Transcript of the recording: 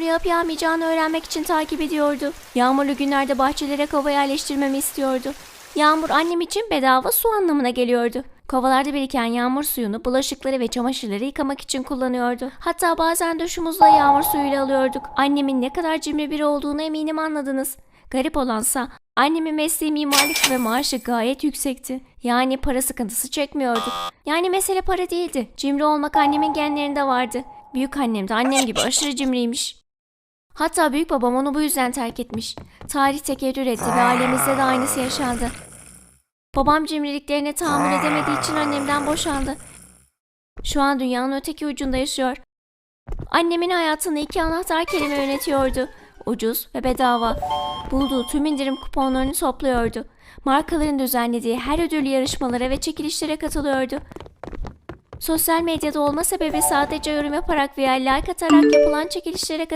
yağıp yağmayacağını öğrenmek için takip ediyordu. Yağmurlu günlerde bahçelere kova yerleştirmemi istiyordu. Yağmur annem için bedava su anlamına geliyordu. Kovalarda biriken yağmur suyunu bulaşıkları ve çamaşırları yıkamak için kullanıyordu. Hatta bazen duşumuzda yağmur suyuyla alıyorduk. Annemin ne kadar cimri biri olduğunu eminim anladınız. Garip olansa annemin mesleği mimarlık ve maaşı gayet yüksekti. Yani para sıkıntısı çekmiyorduk. Yani mesele para değildi. Cimri olmak annemin genlerinde vardı. Büyük annem de annem gibi aşırı cimriymiş. Hatta büyük babam onu bu yüzden terk etmiş. Tarih tekerrür etti ve ailemizde de aynısı yaşandı. Babam cimriliklerine tahammül edemediği için annemden boşandı. Şu an dünyanın öteki ucunda yaşıyor. Annemin hayatını iki anahtar kelime yönetiyordu. Ucuz ve bedava. Bulduğu tüm indirim kuponlarını topluyordu. Markaların düzenlediği her ödül yarışmalara ve çekilişlere katılıyordu. Sosyal medyada olma sebebi sadece yorum yaparak veya like atarak yapılan çekilişlere